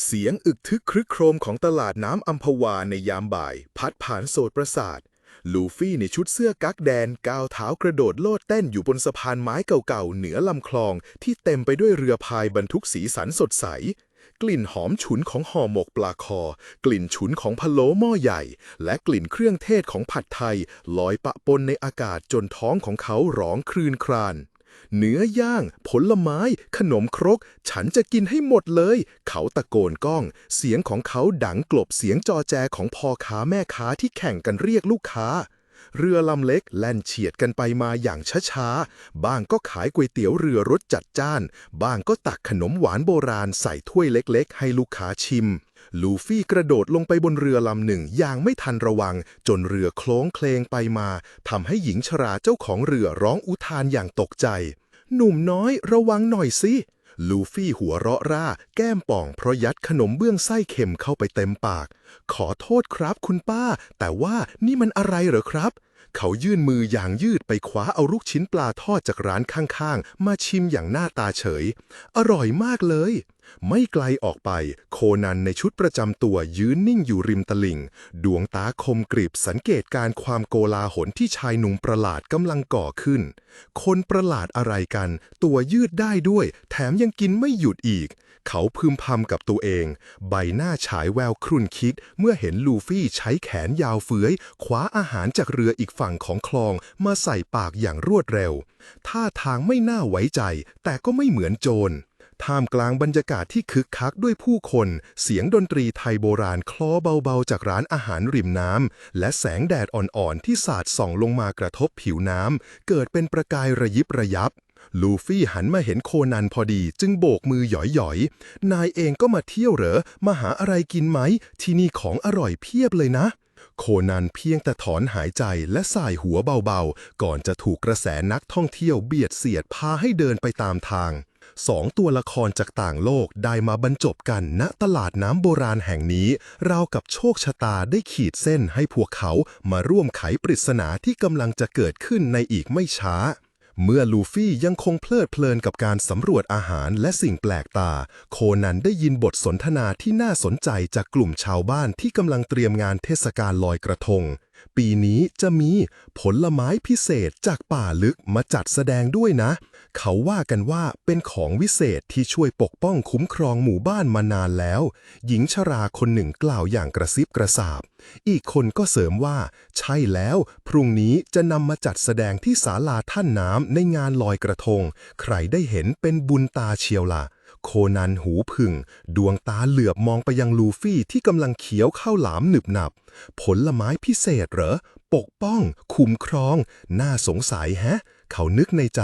เสียงอึกทึกครึกโครมของตลาดน้ำอัมพวาในยามบ่าย พัดผ่านโสดประสาท ลูฟี่ในชุดเสื้อกั๊กแดนก้าวเท้ากระโดดโลดเต้นอยู่บนสะพานไม้เก่าๆ เหนือลำคลองที่เต็มไปด้วยเรือพายบรรทุกสีสันสดใส กลิ่นหอมฉุนของห่อหมกปลาคอ กลิ่นฉุนของพะโล้หม้อใหญ่ และกลิ่นเครื่องเทศของผัดไทยลอยปะปนในอากาศจนท้องของเขาร้องครืนคราน เนื้อย่าง ผลไม้ ขนมครก ฉันจะกินให้หมดเลย เขาตะโกนก้อง เสียงของเขาดังกลบเสียงจอแจของพ่อค้าแม่ค้าที่แข่งกันเรียกลูกค้า เรือลำเล็กแล่นเฉียดกันไปมาอย่างช้าๆ บ้างก็ขายก๋วยเตี๋ยวเรือรสจัดจ้าน บ้างก็ตักขนมหวานโบราณใส่ถ้วยเล็กๆ ให้ลูกค้าชิม ลูฟี่กระโดดลงไปบนเรือลำหนึ่งอย่างไม่ทันระวัง จนเรือโคล้งเคลงไปมาทำให้หญิงชราเจ้าของเรือร้องอุทานอย่างตกใจ หนุ่มน้อยระวังหน่อยสิลูฟี่หัวเราะร่า แก้มป่องเพราะยัดขนมเบื้องไส้เค็มเข้าไปเต็มปาก ขอโทษครับคุณป้า แต่ว่านี่มันอะไรเหรอครับ เขายื่นมืออย่างยืดไปคว้าเอาลูกชิ้นปลาทอดจากร้านข้างๆ มาชิมอย่างหน้าตาเฉย อร่อยมากเลยไม่ไกลออกไป โคนันในชุดประจำตัวยืนนิ่งอยู่ริมตลิ่ง ดวงตาคมกริบสังเกตการความโกลาหลที่ชายหนุ่มประหลาดกำลังก่อขึ้น คนประหลาดอะไรกัน ตัวยืดได้ด้วย แถมยังกินไม่หยุดอีก เขาพึมพำกับตัวเอง ใบหน้าฉายแววครุ่นคิด เมื่อเห็นลูฟี่ใช้แขนยาวเฟื้อยคว้าอาหารจากเรืออีกฝั่งของคลองมาใส่ปากอย่างรวดเร็ว ท่าทางไม่น่าไว้ใจ แต่ก็ไม่เหมือนโจร ท่ามกลางบรรยากาศที่คึกคักด้วยผู้คน เสียงดนตรีไทยโบราณคลอเบาๆ จากร้านอาหารริมน้ำ และแสงแดดอ่อนๆ ที่สาดส่องลงมากระทบผิวน้ำ เกิดเป็นประกายระยิบระยับ ลูฟี่หันมาเห็นโคนันพอดีจึงโบกมือหยอยๆ นายเองก็มาเที่ยวเหรอ มาหาอะไรกินไหม ที่นี่ของอร่อยเพียบเลยนะโคนันเพียงแต่ถอนหายใจและส่ายหัวเบาๆ ก่อนจะถูกกระแสนักท่องเที่ยวเบียดเสียดพาให้เดินไปตามทาง สองตัวละครจากต่างโลกได้มาบรรจบกันณตลาดน้ำโบราณแห่งนี้ราวกับโชคชะตาได้ขีดเส้นให้พวกเขามาร่วมไขปริศนาที่กำลังจะเกิดขึ้นในอีกไม่ช้า เมื่อลูฟี่ยังคงเพลิดเพลินกับการสำรวจอาหารและสิ่งแปลกตา โคนันได้ยินบทสนทนาที่น่าสนใจจากกลุ่มชาวบ้านที่กำลังเตรียมงานเทศกาลลอยกระทง ปีนี้จะมีผลไม้พิเศษจากป่าลึกมาจัดแสดงด้วยนะ เขาว่ากันว่าเป็นของวิเศษที่ช่วยปกป้องคุ้มครองหมู่บ้านมานานแล้ว หญิงชราคนหนึ่งกล่าวอย่างกระซิบกระซาบ อีกคนก็เสริมว่า ใช่แล้ว พรุ่งนี้จะนำมาจัดแสดงที่ศาลาท่านน้ำในงานลอยกระทง ใครได้เห็นเป็นบุญตาเชียวล่ะ โคนันหูผึ่ง ดวงตาเหลือบมองไปยังลูฟี่ที่กำลังเคี้ยวข้าวหลามหนึบหนับ ผลไม้พิเศษเหรอ ปกป้อง คุ้มครอง น่าสงสัยแฮะ เขานึกในใจ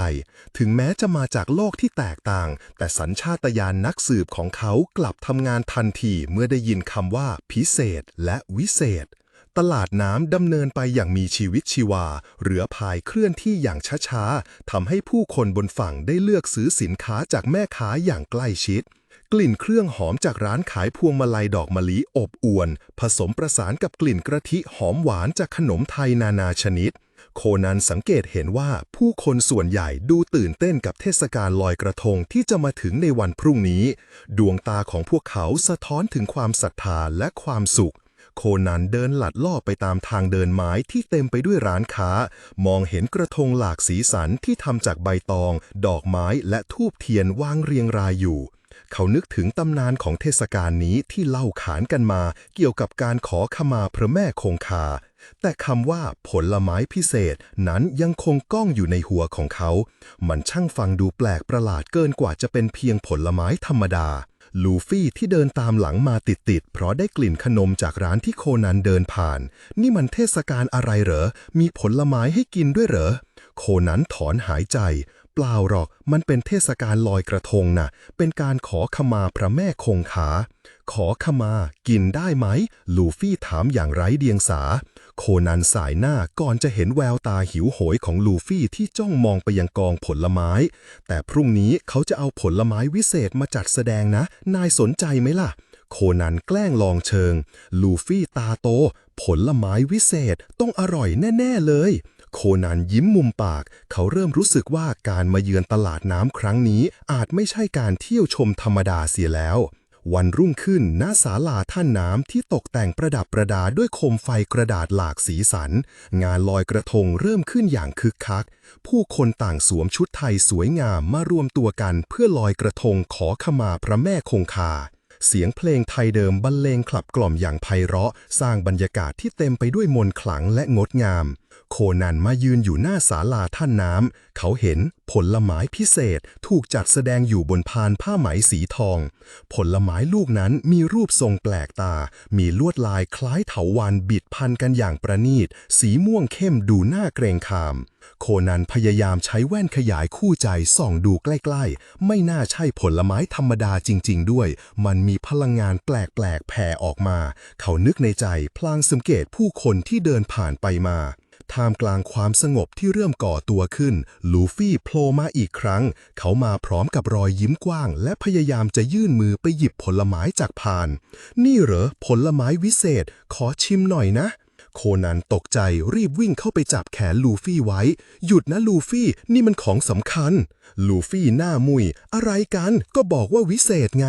ถึงแม้จะมาจากโลกที่แตกต่าง แต่สัญชาตญาณนักสืบของเขากลับทำงานทันทีเมื่อได้ยินคำว่าพิเศษและวิเศษ ตลาดน้ำดำเนินไปอย่างมีชีวิตชีวา เรือพายเคลื่อนที่อย่างช้าๆทำให้ผู้คนบนฝั่งได้เลือกซื้อสินค้าจากแม่ค้าอย่างใกล้ชิด กลิ่นเครื่องหอมจากร้านขายพวงมาลัยดอกมะลิอบอวน ผสมประสานกับกลิ่นกระทิหอมหวานจากขนมไทยนานาชนิด โคนันสังเกตเห็นว่าผู้คนส่วนใหญ่ดูตื่นเต้นกับเทศกาลลอยกระทงที่จะมาถึงในวันพรุ่งนี้ ดวงตาของพวกเขาสะท้อนถึงความศรัทธาและความสุข โคนันเดินหลัดล่อไปตามทางเดินไม้ที่เต็มไปด้วยร้านค้า มองเห็นกระทงหลากสีสันที่ทำจากใบตอง ดอกไม้และทูบเทียนวางเรียงรายอยู่ เขานึกถึงตำนานของเทศกาลนี้ที่เล่าขานกันมา เกี่ยวกับการขอขมาพระแม่คงคา แต่คำว่าผลไม้พิเศษนั้นยังคงก้องอยู่ในหัวของเขา มันช่างฟังดูแปลกประหลาดเกินกว่าจะเป็นเพียงผลไม้ธรรมดา ลูฟี่ที่เดินตามหลังมาติดๆ เพราะได้กลิ่นขนมจากร้านที่โคนันเดินผ่าน นี่มันเทศกาลอะไรเหรอ มีผลไม้ให้กินด้วยเหรอ โคนันถอนหายใจ เปล่าหรอก มันเป็นเทศกาลลอยกระทงน่ะ เป็นการขอขมาพระแม่คงคา ขอขมา กินได้ไหม ลูฟี่ถามอย่างไร้เดียงสา โคนันสายหน้าก่อนจะเห็นแววตาหิวโหยของลูฟี่ที่จ้องมองไปยังกองผลไม้ แต่พรุ่งนี้เขาจะเอาผลไม้วิเศษมาจัดแสดงนะ นายสนใจไหมล่ะ โคนันแกล้งลองเชิง ลูฟี่ตาโต ผลไม้วิเศษต้องอร่อยแน่ ๆ เลย โคนันยิ้มมุมปาก เขาเริ่มรู้สึกว่าการมาเยือนตลาดน้ำครั้งนี้อาจไม่ใช่การเที่ยวชมธรรมดาเสียแล้ว วันรุ่งขึ้นณศาลาท่าน้ำที่ตกแต่งประดับประดาด้วยโคมไฟกระดาษหลากสีสัน งานลอยกระทงเริ่มขึ้นอย่างคึกคัก ผู้คนต่างสวมชุดไทยสวยงามมารวมตัวกันเพื่อลอยกระทงขอขมาพระแม่คงคา เสียงเพลงไทยเดิมบรรเลงคลับกล่อมอย่างไพเราะ สร้างบรรยากาศที่เต็มไปด้วยมนต์ขลังและงดงามโคนันมายืนอยู่หน้าศาลาท่านน้ำ เขาเห็นผลไม้พิเศษถูกจัดแสดงอยู่บนพานผ้าไหมสีทอง ผลไม้ลูกนั้นมีรูปทรงแปลกตา มีลวดลายคล้ายเถาวัลย์บิดพันกันอย่างประณีต สีม่วงเข้มดูน่าเกรงขาม โคนันพยายามใช้แว่นขยายคู่ใจส่องดูใกล้ๆ ไม่น่าใช่ผลไม้ธรรมดาจริง ๆ ด้วย มันมีพลังงานแปลกๆแผ่ออกมา เขานึกในใจพลางสังเกตผู้คนที่เดินผ่านไปมาท่ามกลางความสงบที่เริ่มก่อตัวขึ้น ลูฟี่โผล่มาอีกครั้ง เขามาพร้อมกับรอยยิ้มกว้าง และพยายามจะยื่นมือไปหยิบผลไม้จากพาน นี่เหรอ ผลไม้วิเศษ ขอชิมหน่อยนะ โคนันตกใจรีบวิ่งเข้าไปจับแขนลูฟี่ไว้ หยุดนะลูฟี่ นี่มันของสำคัญ ลูฟี่หน้ามุย อะไรกัน ก็บอกว่าวิเศษไง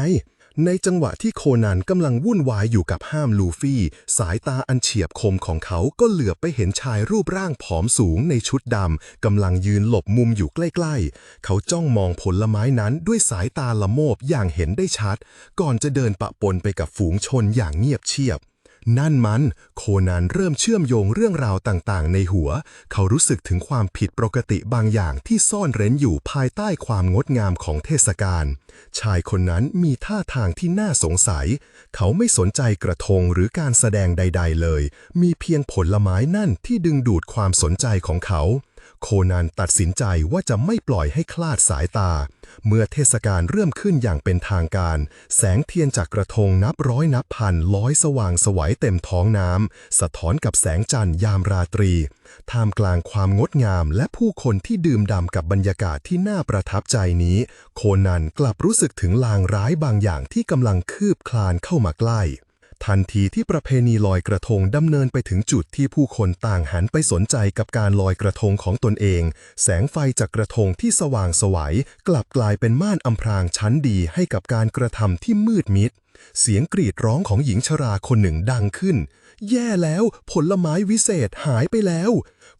ในจังหวะที่โคนันกำลังวุ่นวายอยู่กับห้ามลูฟี่ สายตาอันเฉียบคมของเขาก็เหลือบไปเห็นชายรูปร่างผอมสูงในชุดดำกำลังยืนหลบมุมอยู่ใกล้ๆ เขาจ้องมองผลไม้นั้นด้วยสายตาละโมบอย่างเห็นได้ชัด ก่อนจะเดินปะปนไปกับฝูงชนอย่างเงียบเชียบ นั่นมันโคนันเริ่มเชื่อมโยงเรื่องราวต่างๆ ในหัว เขารู้สึกถึงความผิดปกติบางอย่างที่ซ่อนเร้นอยู่ภายใต้ความงดงามของเทศกาล ชายคนนั้นมีท่าทางที่น่าสงสัย เขาไม่สนใจกระทงหรือการแสดงใด ๆ เลย มีเพียงผลไม้นั่นที่ดึงดูดความสนใจของเขา โคนันตัดสินใจว่าจะไม่ปล่อยให้คลาดสายตา เมื่อเทศกาลเริ่มขึ้นอย่างเป็นทางการ แสงเทียนจากกระทงนับร้อยนับพันลอยสว่างสวัยเต็มท้องน้ำสะท้อนกับแสงจันทร์ยามราตรี ท่ามกลางความงดงามและผู้คนที่ดื่มด่ำกับบรรยากาศที่น่าประทับใจนี้ โคนันกลับรู้สึกถึงลางร้ายบางอย่างที่กำลังคืบคลานเข้ามาใกล้ ทันทีที่ประเพณีลอยกระทงดำเนินไปถึงจุดที่ผู้คนต่างหันไปสนใจกับการลอยกระทงของตนเอง แสงไฟจากกระทงที่สว่างสวัยกลับกลายเป็นม่านอำพรางชั้นดีให้กับการกระทำที่มืดมิด เสียงกรีดร้องของหญิงชราคนหนึ่งดังขึ้น แย่แล้วผลไม้วิเศษหายไปแล้ว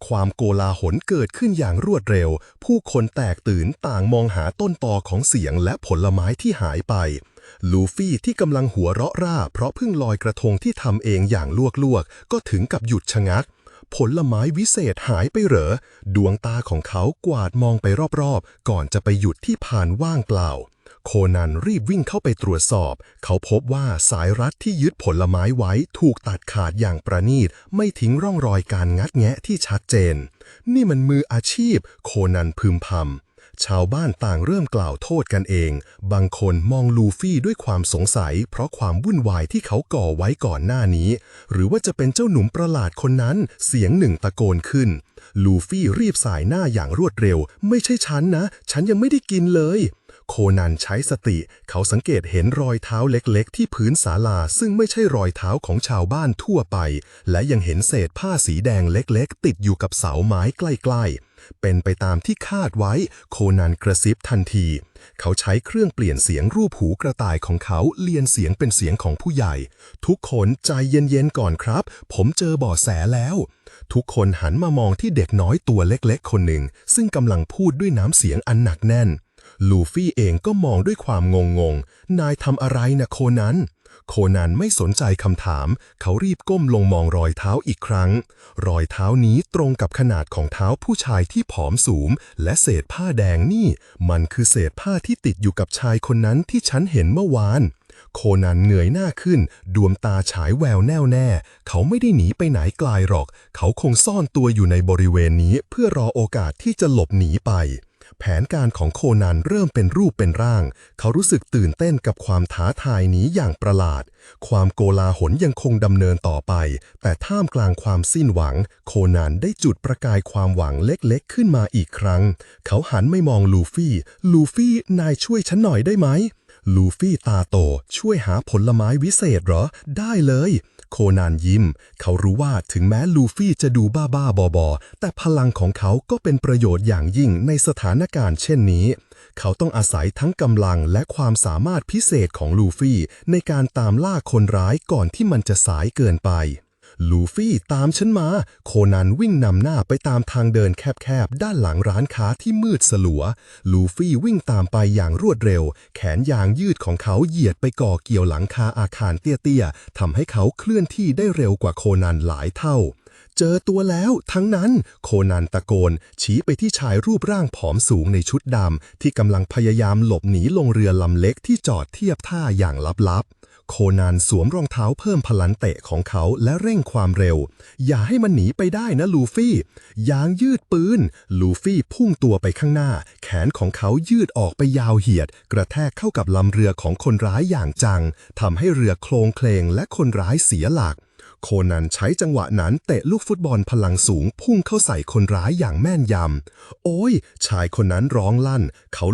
ความโกลาหลเกิดขึ้นอย่างรวดเร็ว ผู้คนแตกตื่นต่างมองหาต้นตอของเสียงและผลไม้ที่หายไป ลูฟี่ที่กำลังหัวเราะร่า เพราะเพิ่งลอยกระทงที่ทำเองอย่างลวกๆ ก็ถึงกับหยุดชะงัก ผลไม้วิเศษหายไปเหรอ ดวงตาของเขากวาดมองไปรอบๆ ก่อนจะไปหยุดที่ผ่านว่างเปล่า โคนันรีบวิ่งเข้าไปตรวจสอบ เขาพบว่าสายรัดที่ยึดผลไม้ไว้ถูกตัดขาดอย่างประณีต ไม่ทิ้งร่องรอยการงัดแงะที่ชัดเจน นี่มันมืออาชีพ โคนันพึมพำ ชาวบ้านต่างเริ่มกล่าวโทษกันเอง บางคนมองลูฟี่ด้วยความสงสัย เพราะความวุ่นวายที่เขาก่อไว้ก่อนหน้านี้ หรือว่าจะเป็นเจ้าหนุ่มประหลาดคนนั้น เสียงหนึ่งตะโกนขึ้น ลูฟี่รีบสายหน้าอย่างรวดเร็ว ไม่ใช่ฉันนะ ฉันยังไม่ได้กินเลย โคนันใช้สติ เขาสังเกตเห็นรอยเท้าเล็กๆ ที่พื้นศาลา ซึ่งไม่ใช่รอยเท้าของชาวบ้านทั่วไป และยังเห็นเศษผ้าสีแดงเล็ก ๆ ติดอยู่กับเสาไม้ใกล้ ๆ เป็นไปตามที่คาดไว้โคนันกระซิบทันที เขาใช้เครื่องเปลี่ยนเสียงรูปหูกระต่ายของเขาเลียนเสียงเป็นเสียงของผู้ใหญ่ ทุกคนใจเย็นๆก่อนครับ ผมเจอเบาะแสแล้ว ทุกคนหันมามองที่เด็กน้อยตัวเล็กๆ คนหนึ่ง ซึ่งกำลังพูดด้วยน้ำเสียงอันหนักแน่น ลูฟี่เองก็มองด้วยความงงงๆนายทำอะไรนะโคนัน โคนันไม่สนใจคำถาม เขารีบก้มลงมองรอยเท้าอีกครั้ง รอยเท้านี้ตรงกับขนาดของเท้าผู้ชายที่ผอมสูงและเศษผ้าแดงนี่ มันคือเศษผ้าที่ติดอยู่กับชายคนนั้นที่ฉันเห็นเมื่อวานโคนันเงยหน้าขึ้น ดวงตาฉายแววแน่วแน่ เขาไม่ได้หนีไปไหนไกลหรอก เขาคงซ่อนตัวอยู่ในบริเวณนี้เพื่อรอโอกาสที่จะหลบหนีไป แผนการของโคนันเริ่มเป็นรูปเป็นร่าง เขารู้สึกตื่นเต้นกับความท้าทายนี้อย่างประหลาด ความโกลาหลยังคงดำเนินต่อไป แต่ท่ามกลางความสิ้นหวัง โคนันได้จุดประกายความหวังเล็กๆ ขึ้นมาอีกครั้ง เขาหันไม่มองลูฟี่ ลูฟี่นายช่วยฉันหน่อยได้ไหมลูฟี่ตาโตช่วยหาผลไม้วิเศษเหรอ ได้เลย โคนันยิ้ม เขารู้ว่าถึงแม้ลูฟี่จะดูบ้าบ้าบอๆแต่พลังของเขาก็เป็นประโยชน์อย่างยิ่งในสถานการณ์เช่นนี้ เขาต้องอาศัยทั้งกำลังและความสามารถพิเศษของลูฟี่ในการตามล่าคนร้ายก่อนที่มันจะสายเกินไป ลูฟี่ตามฉันมา โคนันวิ่งนำหน้าไปตามทางเดินแคบๆ ด้านหลังร้านค้าที่มืดสลัว ลูฟี่วิ่งตามไปอย่างรวดเร็ว แขนยางยืดของเขาเหยียดไปก่อเกี่ยวหลังคาอาคารเตี้ยๆทำให้เขาเคลื่อนที่ได้เร็วกว่าโคนันหลายเท่า เจอตัวแล้วทั้งนั้น โคนันตะโกน ชี้ไปที่ชายรูปร่างผอมสูงในชุดดำที่กำลังพยายามหลบหนีลงเรือลำเล็กที่จอดเทียบท่าอย่างลับๆ โคนันสวมรองเท้าเพิ่มพลันเตะของเขาและเร่งความเร็ว อย่าให้มันหนีไปได้นะลูฟี่ ยางยืดปืน ลูฟี่พุ่งตัวไปข้างหน้า แขนของเขายืดออกไปยาวเหยียด กระแทกเข้ากับลำเรือของคนร้ายอย่างจังทำให้เรือโคลงเคลงและคนร้ายเสียหลัก โคนันใช้จังหวะนั้นเตะลูกฟุตบอลพลังสูงพุ่งเข้าใส่คนร้ายอย่างแม่นยำ โอ้ย ชายคนนั้นร้องลั่น เขา